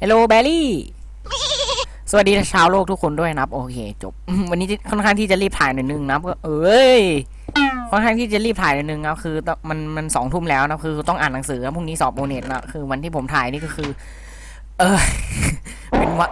ฮัลโหลแบลลี่ สวัสดีชาวโลกทุกคนด้วยนะครับ โอเค จบ วันนี้ค่อนข้างที่จะรีบถ่ายหน่อยนึงนับก็เอ้ยค่อนข้างที่จะรีบถ่ายหน่อยนึงนะครับคือมันมันสองทุ่มแล้วนะคือต้องอ่านหนังสือนะพรุ่งนี้สอบโบเน็ตนะคือวันที่ผมถ่ายนี่ก็คือ เออเป็นวัน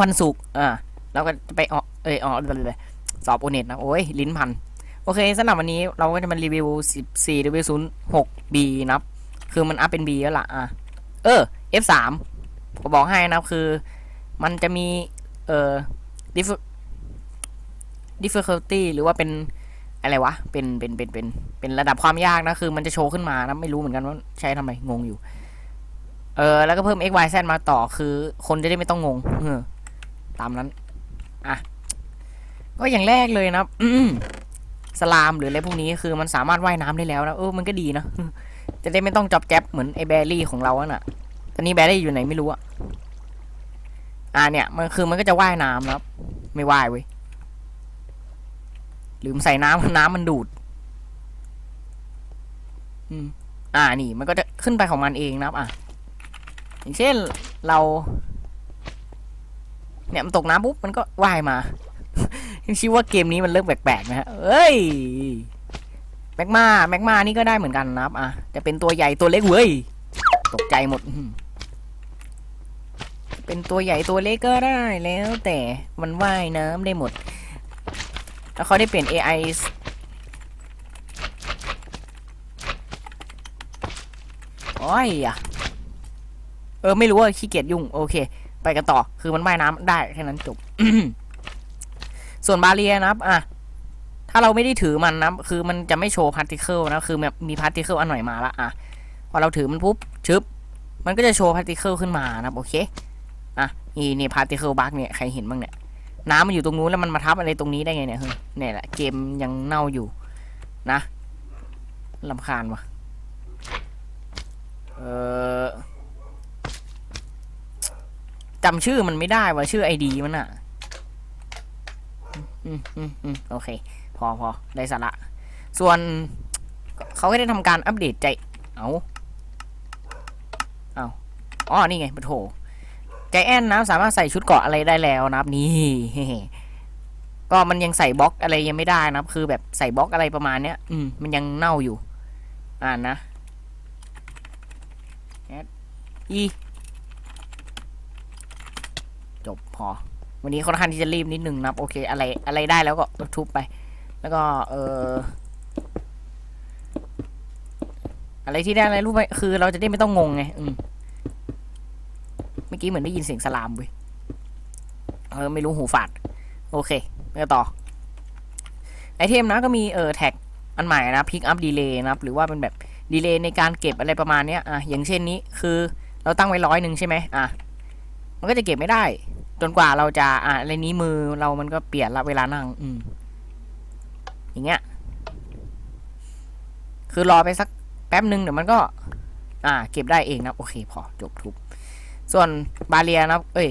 วันศุกร์อ่าแล้วก็จะไปออกเอยออกเลยสอบโอเน็ตนะโอ้ยลิ้นพันโอเคสำหรับวันนี้เราก็จะมารีวิว 14รีวิว06 B นะครับ คือมันอัพเป็น B แล้วล่ะอะ เออ F3 ผมบอกให้นะครับคือ มันจะมีเอ่อ difficulty หรือว่าเป็นอะไรวะ เป็นเป็นเป็นเป็นเป็นระดับความยากนะคือมันจะโชว์ขึ้นมานะไม่รู้เหมือนกันว่าใช้ทำไมงงอยู่ เออแล้วก็เพิ่ม x y z มาต่อคือคนจะได้ไม่ต้องงงเออตามนั้น อะ ก็อย่างแรกเลยนะอืสลามหรืออะไรพวกนี้คือมันสามารถว่ายน้ำได้แล้วนะเออมันก็ดีนะจะได้ไม่ต้องจอบแจ๊บเหมือนไอ้แบรี่ของเราอะน่ะ อนนี้แบรี่อยู่ไหนไม่รู้อะอ่าเนี่ย มันคือมันก็จะว่ายน้ำนะครับไม่ว่ายเว้ยลืมใส่น้ำน้ำมันดูด อืม อ่านี่ มันก็จะขึ้นไปของมันเองนะครับ อะ อย่างเช่นเรา เนี่ยมันตกน้ำปุ๊บมันก็ว่ายมาคิดว่าเกมนี้มันเริ่มแปลกๆนะฮะเอ้ยแม็กมาแม็กมานี่ก็ได้เหมือนกันนะครับ อะจะเป็นตัวใหญ่ตัวเล็กเว้ย ตกใจหมดอื้อหือ เป็นตัวใหญ่ตัวเล็กก็ได้แล้วแต่มันว่ายน้ำได้หมด แล้วเขาได้เปลี่ยน AI โอ้ยอะเออไม่รู้ว่าขี้เกียจยุ่ง โอเค ไปกันต่อคือมันว่ายน้ำได้แค่นั้นจบ ส่วนบาเรียนะครับอะถ้าเราไม่ได้ถือมันนะคือมันจะไม่โชว์พาร์ติเคิลนะคือแบบมีพาร์ติเคิลอันหน่อยมาละอะพอเราถือมันปุ๊บชึบมันก็จะโชว์พาร์ติเคิลขึ้นมานะโอเค นี่นี่พาร์ติเคิลบักเนี่ยใครเห็นบ้างเนี่ยน้ำมันอยู่ตรงนู้นแล้วมันมาทับอะไรตรงนี้ได้ไงเนี่ยเฮ้ยเนี่ยแหละเกมยังเน่าอยู่นะลำคาญวะเออจำชื่อมันไม่ได้ว่าชื่อไอดีมันอะอืมอืมอืมโอเค พอพอได้สาระ ส่วนเขาก็ได้ทำการอัปเดตใจ เอาเอาอ๋อ นี่ไงปะโถ ใจแอนนะสามารถใส่ชุดเกาะอะไรได้แล้วนะครับนี่ก็มันยังใส่บล็อกอะไรยังไม่ได้นะครับ คือแบบใส่บล็อกอะไรประมาณเนี้ย อืมมันยังเน่าอยู่ อ่านนะแอดอีจบพอ วันนี้ค่อนข้างที่จะรีบนิดนึงนะครับ โอเค อะไรอะไรได้แล้วก็ทุบไป แล้วก็ เอออะไรที่ได้อะไรรู้ไหมคือเราจะได้ไม่ต้องงงไง อืม กี้เหมือนได้ยินเสียงสลามเว้ยเออไม่รู้หูฝาด โอเคไปต่อ ไอเทมนะก็มีเออแท็กอันใหม่นะพิกอัพดีเลย์นะครับ หรือว่าเป็นแบบดีเลย์ในการเก็บอะไรประมาณเนี้ยอะอย่างเช่นนี้คือเราตั้งไว้ร้อยหนึ่งใช่ไหมอะมันก็จะเก็บไม่ได้ จนกว่าเราจะอะอะไรนี้มือเรามันก็เปลี่ยนละเวลานั่ง อืม อย่างเงี้ย คือรอไปสักแป๊บหนึ่งเดี๋ยวมันก็ อ่า เก็บได้เองนะ โอเค พอจบทุบ ส่วนบาเรียนะเอ้ย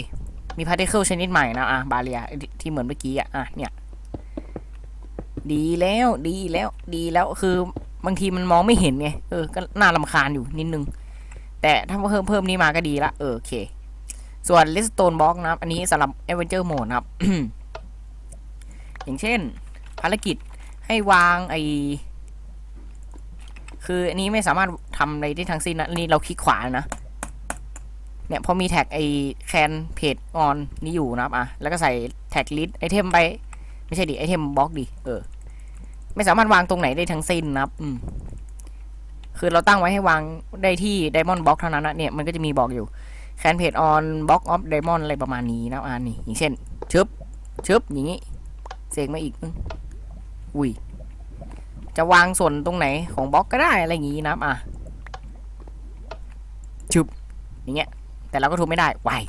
มีพาร์ติเคิลชนิดใหม่นะ อะ บาเรียที่เหมือนเมื่อกี้อะ อะ เนี่ย ดีแล้ว ดีแล้ว ดีแล้ว คือบางทีมันมองไม่เห็นไง เออ ก็น่าลำคาญอยู่นิดนึง แต่ถ้าเพิ่มเพิ่มนี้มาก็ดีละ เออ โอเค ส่วน Redstone Box นะครับ อันนี้สำหรับ Adventure Mode นะครับ อย่างเช่น ภารกิจให้วางไอคืออันนี้ไม่สามารถทำอะไรได้ทั้งสิ้นนะ อันนี้เราคลิกขวานะ เนี่ยพอมีแท็กไอแคนเพจออนนี้อยู่นะครับอะแล้วก็ใส่แท็กลิสไอเทมไป ไม่ใช่ดิไอเทมบล็อกดิเออ ไม่สามารถวางตรงไหนได้ทั้งสิ้นนะครับอืมคือเราตั้งไว้ให้วางได้ที่ Diamond Box เท่านั้นนะเนี่ยมันก็จะมีบอกอยู่แคนเพจออนบล็อกออฟไดมอนอะไรประมาณนี้นะอ่านี่อย่างเช่นชึบชึบอย่างนี้เสกมาอีกอุ้ยจะวางส่วนตรงไหนของบล็อกก็ได้อะไรอย่างงี้นะอะชึบอย่างเงี้ย แต่เราก็ทุบไม่ได้วาย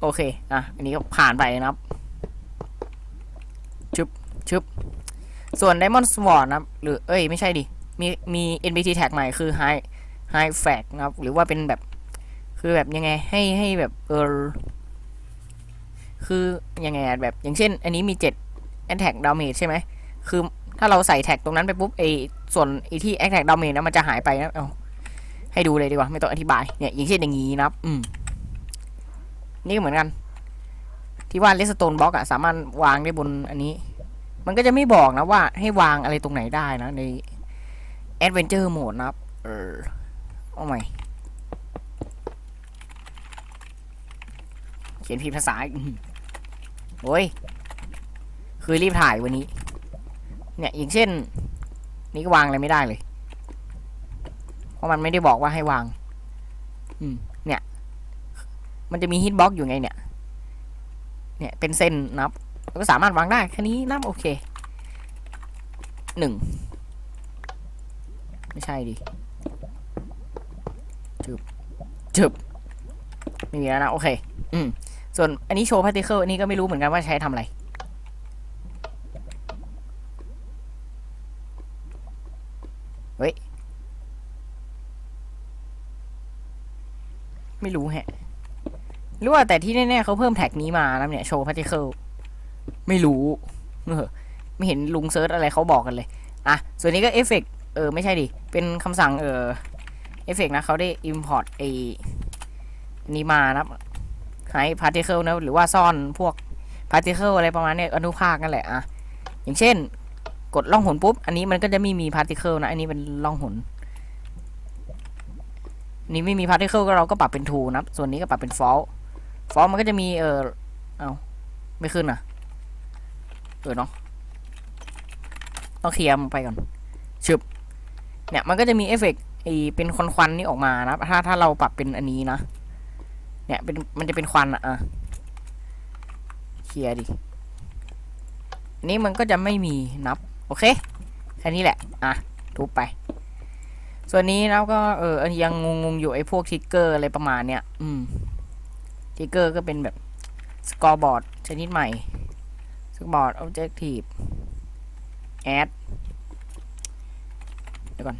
โอเค อะ อันนี้ก็ผ่านไปนะครับ ชึบ ชึบ ส่วน Diamond Sword นะครับ หรือ เอ้ย ไม่ใช่ดิ มี มี NPT tag ใหม่คือ High High Flag นะครับ หรือว่าเป็นแบบ คือแบบยังไง ให้ ให้แบบ เออ คือ ยังไงแบบ อย่างเช่น อันนี้มีเจ็ด attack damage ใช่ไหม คือ ถ้าเราใส่แท็กตรงนั้นไปปุ๊บไอส่วนไอที่ attack damage นะมันจะหายไปนะ เอา ให้ดูเลยดีกว่า ไม่ต้องอธิบายเนี่ยอย่างเช่นอย่างนี้นะครับ อืม นี่เหมือนกัน ที่ว่าเลสโตนบล็อกอะสามารถวางได้บนอันนี้ มันก็จะไม่บอกนะว่าให้วางอะไรตรงไหนได้นะ ใน Adventure Mode นะครับ เออเอาใหม่เขียนผิดภาษาโอ้ยคือรีบถ่ายวันนี้ เนี่ยอย่างเช่น นี่ก็วางอะไรไม่ได้เลย เพราะมันไม่ได้บอกว่าให้วาง อืม เนี่ย มันจะมีฮิตบ็อกอยู่ไงเนี่ย เนี่ยเป็นเส้นนับแล้วก็สามารถวางได้แค่นี้นับโอเคหนึ่งไม่ใช่ดิจึบจึบไม่มีแล้วนะ โอเค อืม ส่วนอันนี้โชว์พาร์ติเคิลอันนี้ก็ไม่รู้เหมือนกันว่าใช้ทำอะไร เฮ้ย ไม่รู้แฮะหรือว่าแต่ที่แน่ๆเขาเพิ่มแท็กนี้มานะเนี่ยโชว์พาร์ติเคิลไม่รู้เออไม่เห็นลุงเซิร์ชอะไรเขาบอกกันเลย อะ ส่วนนี้ก็เอฟเฟกเออ ไม่ใช่ดิ เป็นคำสั่งเออเอฟเฟกนะเขาได้ import ไออันนี้มานะให้พาร์ติเคิลนะหรือว่าซ่อนพวกพาร์ติเคิลอะไรประมาณเนี้ยอนุภาคนั่นแหละอะอย่างเช่น กดล่องหนปุ๊บ อันนี้มันก็จะไม่มีพาร์ติเคิลนะ อันนี้เป็นล่องหน นนี้ไม่มีพาร์ติเคิลก็เราก็ปรับเป็น true นะส่วนนี้ก็ปรับเป็น false ฟอร์มมันก็จะมีเออเอาไม่ขึ้นอะเออเนาะต้องเคลียร์มันไปก่อนชึบเนี่ยมันก็จะมีเอฟเฟกต์ไอเป็นควันควันนี่ออกมานะถ้าถ้าเราปรับเป็นอันนี้นะเนี่ยเป็นมันจะเป็นควันอะอะเคลียร์ดิอันนี้มันก็จะไม่มีนับ โอเค แค่นี้แหละ อะ ทุบไป ส่วนนี้แล้วก็เออยังงงๆอยู่ไอ้พวกทิกเกอร์อะไรประมาณเนี้ยอืมทิกเกอร์ก็เป็นแบบสกอร์บอร์ดชนิดใหม่สกอร์บอร์ด objective add เดี๋ยวก่อน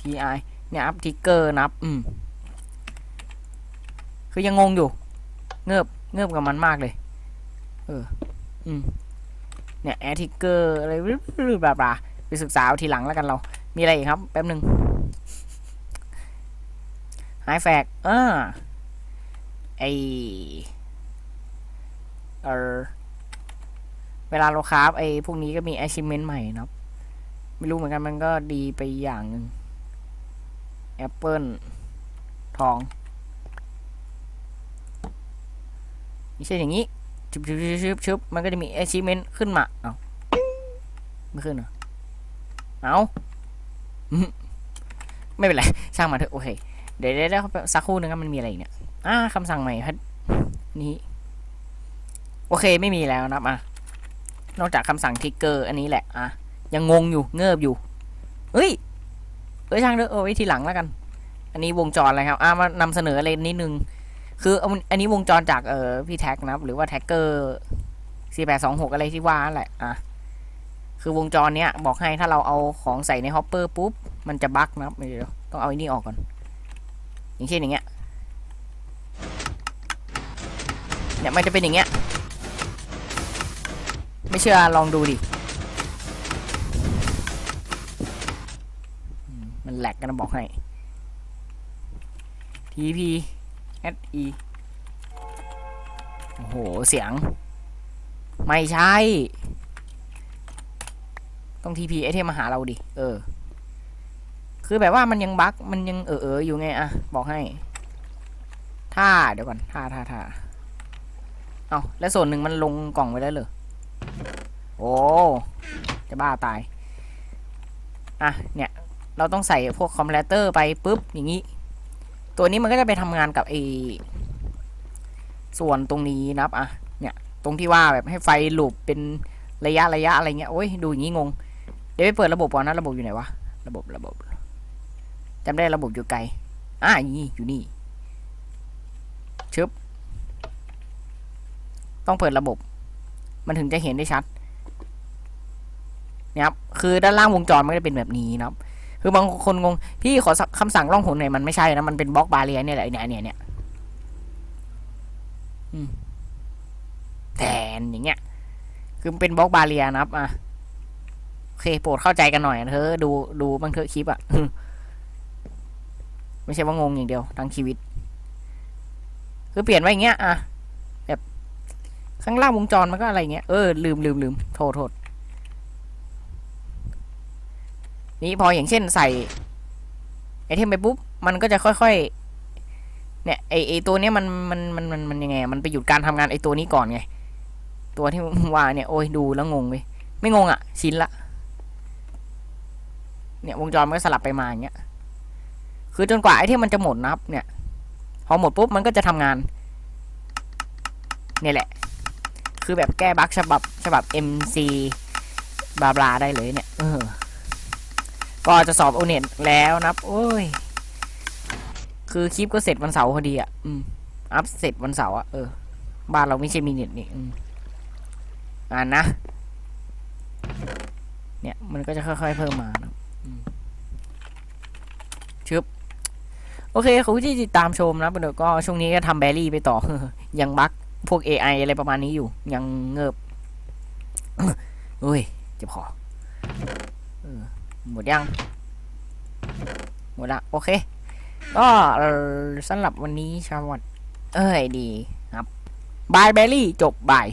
ti เนี่ยอัพทิกเกอร์นับ อืม คือยังงงอยู่ เงือบเงือบกับมันมากเลย เออ อืม เนี่ยแอดทิกเกอร์อะไรบลาบลาไปศึกษาเอาทีหลังแล้วกันเรา มีอะไรอีกครับ แป๊บหนึ่ง ไฮแฟกอ่าไอเออเวลาเราคราฟไอพวกนี้ก็มี achievement ใหม่นะไม่รู้เหมือนกันมันก็ดีไปอย่างหนึ่งแอปเปิลทองไม่ใช่อย่างนี้ชุบชุบชุบชุบชบมันก็จะมี achievement ขึ้นมา เอาไม่ขึ้นเหรอ เอาไม่เป็นไร ช่างมาเถอะ โอเค เดี๋ยวเดี๋ยวเดี๋ยวสักครู่นึงมันมีอะไรอีกเนี่ยอ่าคำสั่งใหม่ครับนี้ โอเคไม่มีแล้วนะอะนอกจากคำสั่งทิกเกอร์อันนี้แหละอะยังงงอยู่เงิบอยู่เฮ้ยเอ้ยช่างเถอเอาไว้ทีหลังแล้วกัน อันนี้วงจรอะไรครับอ่ามานำเสนออะไรนิดนึง คืออันนี้วงจรจากเออพี่แท็กนะหรือว่าแท็กเกอร์สี่แปดสองหกอะไรที่ว่าแหละอะคือวงจรเนี้ยบอกให้ถ้าเราเอาของใส่ในฮอปเปอร์ปุ๊บมันจะบั๊กนะครับเดี๋ยวต้องเอาอันนี้ออกก่อน อย่างเช่นอย่างเงี้ยเนี่ยมันจะเป็นอย่างเงี้ยไม่เชื่อลองดูดิมันแหลกกันนะบอกให้ TP SE โอ้โห เสียง ไม่ใช่ ต้อง TP ไอเทมมาหาเราดิ เออ คือแบบว่ามันยังบั๊กมันยังเออเอออยู่ไงอะบอกให้ถ้าเดี๋ยวก่อนท่าท่าท่าเอาแล้วส่วนหนึ่งมันลงกล่องไว้แล้วเหรอโอ้จะบ้าตายอะเนี่ยเราต้องใส่พวกคอมพิวเตอร์ไปปุ๊บอย่างนี้ตัวนี้มันก็จะไปทำงานกับไอส่วนตรงนี้นะครับอะเนี่ยตรงที่ว่าแบบให้ไฟลูปเป็นระยะระยะอะไรเงี้ยโอ้ยดูอย่างนี้งง เดี๋ยวไปเปิดระบบก่อนนะระบบอยู่ไหนวะระบบระบบ จำได้ระบบอยู่ไกล อะนี่อยู่นี่ชึบต้องเปิดระบบ มันถึงจะเห็นได้ชัดนี่ยครับ คือด้านล่างวงจรมันจะเป็นแบบนี้นะครับ คือบางคนงง พี่ขอคำสั่งล่องหนหน่อยมันไม่ใช่นะ มันเป็นบล็อกบาเรียเนี่ยแหละเนี่ยเนี่ยเนี่ยแทนอย่างเงี้ย คือมันเป็นบล็อกบาเรียนะครับ อะ โอเค โปรดเข้าใจกันหน่อยเธอดูดูบางเธอะคลิปอะ ไม่ใช่ว่างงอย่างเดียวทั้งชีวิต คือเปลี่ยนไว้อย่างเงี้ยอะแบบข้างล่างวงจรมันก็อะไรเงี้ยเออลืมลืมลืมโทษโทษนี่พออย่างเช่นใส่ไอเทมไปปุ๊บมันก็จะค่อยๆ เนี่ยไอไอตัวเนี้ยมันมันมันมันมันยังไง มันไปหยุดการทำงานไอตัวนี้ก่อนไง ตัวที่ว่าเนี่ยโอ้ยดูแล้วงงเว้ยไม่งงอะ่ะ ชินละ เนี่ยวงจรมันก็สลับไปมาอย่างเงี้ย คือจนกว่าไอเทมมันจะหมดนะครับ เนี่ย พอหมดปุ๊บมันก็จะทำงาน เนี่ยแหละ คือแบบแก้บั๊กฉบับฉบับ MC บลาบลาได้เลยเนี่ย เออ ก็จะสอบโอเน็ตแล้วนะครับ โอ้ย คือคลิปก็เสร็จวันเสาร์พอดีอะ อืม อัพเสร็จวันเสาร์อะ เออ บ้านเราไม่ใช่มีเน็ตนี่ อืมอ่านนะ เนี่ย มันก็จะค่อยๆเพิ่มมานะอืมชึบ โอเคคุณที่ติดตามชมนะเดี๋ยวก็ช่วงนี้ก็ทำแบรี่ไปต่อ ยังบั๊กพวก AI อะไรประมาณนี้อยู่ ยังเงิบเฮ้ยเจ็บคอเอหมดยัง หมดละ โอเค ก็สำหรับวันนี้ชาววัด เอ้ยดีครับ บายแบรี่จบบาย